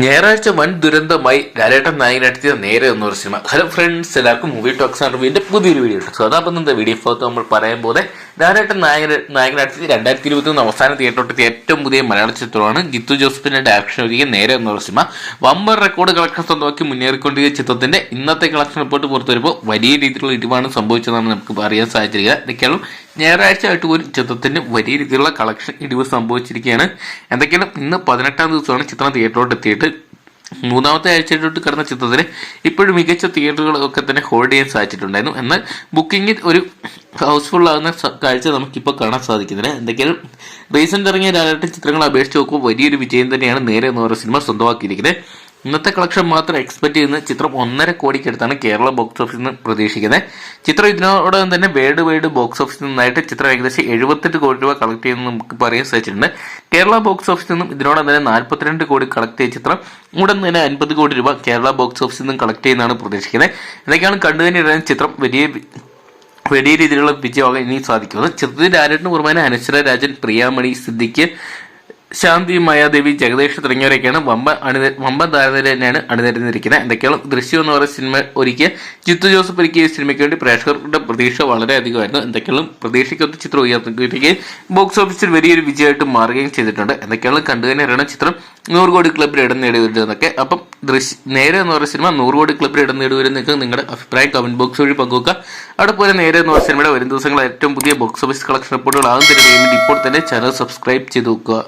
ഞായറാഴ്ച വൻ ദുരന്തമായി ലാലേട്ടൻ നായകനെത്തിയ നേരെ എന്നൊരു സിനിമ. ഹലോ ഫ്രണ്ട്സ് എല്ലാവർക്കും മൂവി ടോക്സ് ആൻഡ് റിവ്യൂവിന്റെ പുതിയൊരു വീഡിയോ ഉണ്ട് സോ വീഡിയോ ഭാഗത്ത് നമ്മൾ പറയാൻ പോലെ ലാലേട്ടൻ നായകൻ നായകനെത്തിയ രണ്ടായിരത്തി ഇരുപത്തി ഒന്ന് അവസാന തിയേറ്ററോട്ടെത്തിയ ഏറ്റവും പുതിയ മലയാള ചിത്രമാണ് ജിത്തു ജോസഫിന്റെ ഡയറക്ഷൻ ഒരുക്കിയ നേരെ എന്നൊരു സിനിമ. വമ്പർ റെക്കോർഡ് കളക്ഷൻ സ്വന്തമാക്കി മുന്നേറിക്കൊണ്ടിരിക്കുന്ന ചിത്രത്തിന്റെ ഇന്നത്തെ കളക്ഷൻ റിപ്പോർട്ട് പുറത്തു വരുമ്പോൾ വലിയ രീതിയിലുള്ള ഇടിവാണ് സംഭവിച്ചതെന്നാണ് നമുക്ക് അറിയാൻ സാധിച്ചിരിക്കുക എന്തൊക്കെയാണ് ഞായറാഴ്ച ആയിട്ട് പോലും ചിത്രത്തിന്റെ വലിയ രീതിയിലുള്ള കളക്ഷൻ ഇടിവ് സംഭവിച്ചിരിക്കുകയാണ്. എന്തൊക്കെയാണ്? ഇന്ന് പതിനെട്ടാം ദിവസമാണ് ചിത്രം തിയേറ്ററിലോട്ട് എത്തിയിട്ട്. മൂന്നാമത്തെ ആഴ്ചയിലോട്ട് കടന്ന ചിത്രത്തിന് ഇപ്പോഴും മികച്ച തിയേറ്ററുകളൊക്കെ തന്നെ ഹോൾഡ് ചെയ്യാൻ സാധിച്ചിട്ടുണ്ടായിരുന്നു. എന്നാൽ ബുക്കിംഗിൽ ഒരു ഹൗസ്ഫുൾ ആകുന്ന കാഴ്ച നമുക്കിപ്പോൾ കാണാൻ സാധിക്കുന്നില്ല. എന്തെങ്കിലും റീസെന്റ് ഇറങ്ങിയ ലാലേട്ടൻ ചിത്രങ്ങൾ അപേക്ഷിച്ച് നോക്കുമ്പോൾ വലിയൊരു വിജയം തന്നെയാണ് നേരെ എന്ന് പറയുന്ന സിനിമ സ്വന്തമാക്കിയിരിക്കുന്നത്. ഇന്നത്തെ കളക്ഷൻ മാത്രം എക്സ്പെക്ട് ചെയ്യുന്ന ചിത്രം ഒന്നര കോടിക്കടുത്താണ് കേരള ബോക്സ് ഓഫീസിൽ നിന്ന് പ്രതീക്ഷിക്കുന്നത്. ചിത്രം ഇതിനോടൊപ്പം തന്നെ വേർഡ് വൈഡ് ബോക്സ് ഓഫീസിൽ നിന്നായിട്ട് ചിത്രം ഏകദേശം എഴുപത്തെട്ട് കോടി രൂപ കളക്ട് ചെയ്യുന്ന നമുക്ക് പറയാൻ സാധിച്ചിട്ടുണ്ട്. കേരള ബോക്സ് ഓഫീസിൽ നിന്നും ഇതിനോടൊപ്പം തന്നെ നാൽപ്പത്തിരണ്ട് കോടി കളക്ട് ചെയ്ത ചിത്രം ഉടൻ തന്നെ അൻപത് കോടി രൂപ കേരള ബോക്സ് ഓഫീസിൽ നിന്നും കളക്ട് ചെയ്യുന്നതാണ് പ്രതീക്ഷിക്കുന്നത്. ഇതൊക്കെയാണ് കണ്ടുതന്നെ ചിത്രം വലിയ വലിയ രീതിയിലുള്ള വിജയമാകാൻ ഇനി സാധിക്കുന്നത്. ചിത്രത്തിൽ ലാലേട്ടിന് പുറമെ അനശ്വര രാജൻ പ്രിയാമണി സിദ്ദിഖ് ശാന്തി മായാദേവി ജഗദീഷ് തുടങ്ങിയവരൊക്കെയാണ് വമ്പ അണിത വമ്പ താരനിര തന്നെയാണ് അണിനിരന്നിരിക്കുന്നത്. എന്തൊക്കെയാണ് ദൃശ്യം എന്ന് പറയുന്ന സിനിമ ഒരുക്കിയ ജിത്തു ജോസഫ് ഒരുക്കിയ സിനിമയ്ക്ക് വേണ്ടി പ്രേക്ഷകരുടെ പ്രതീക്ഷ വളരെ അധികമായിരുന്നു എന്തൊക്കെയാണ് പ്രതീക്ഷയ്ക്കൊത്ത് ചിത്രം ഉയർത്തുകയും ബോക്സ് ഓഫീസിൽ വലിയൊരു വിജയമായിട്ട് മാറുകയും ചെയ്തിട്ടുണ്ട്. എന്തൊക്കെയാണ് കണ്ടു തന്നെ അറിയണം ചിത്രം നൂറ് കോടി ക്ലബിൽ ഇടം നേടി വരുന്നതൊക്കെ അപ്പം ദൃശ്യ നേരെ എന്ന് പറയുന്ന സിനിമ നൂറ് കോടി ക്ലബിൽ ഇടം നേടി നിങ്ങൾക്ക് നിങ്ങളുടെ അഭിപ്രായം കമന്റ് ബോക്സ് വഴി പങ്കുവെക്കുക. അവിടെ പോലെ നേരെ എന്ന് പറയുന്ന സിനിമയുടെ വരും ദിവസങ്ങളിൽ ഏറ്റവും പുതിയ ബോക്സ് ഓഫീസ് കളക്ഷൻ റിപ്പോർട്ടുകൾ ആകും വേണ്ടി ഇപ്പോൾ തന്നെ ചാനൽ സബ്സ്ക്രൈബ് ചെയ്ത് നോക്കുക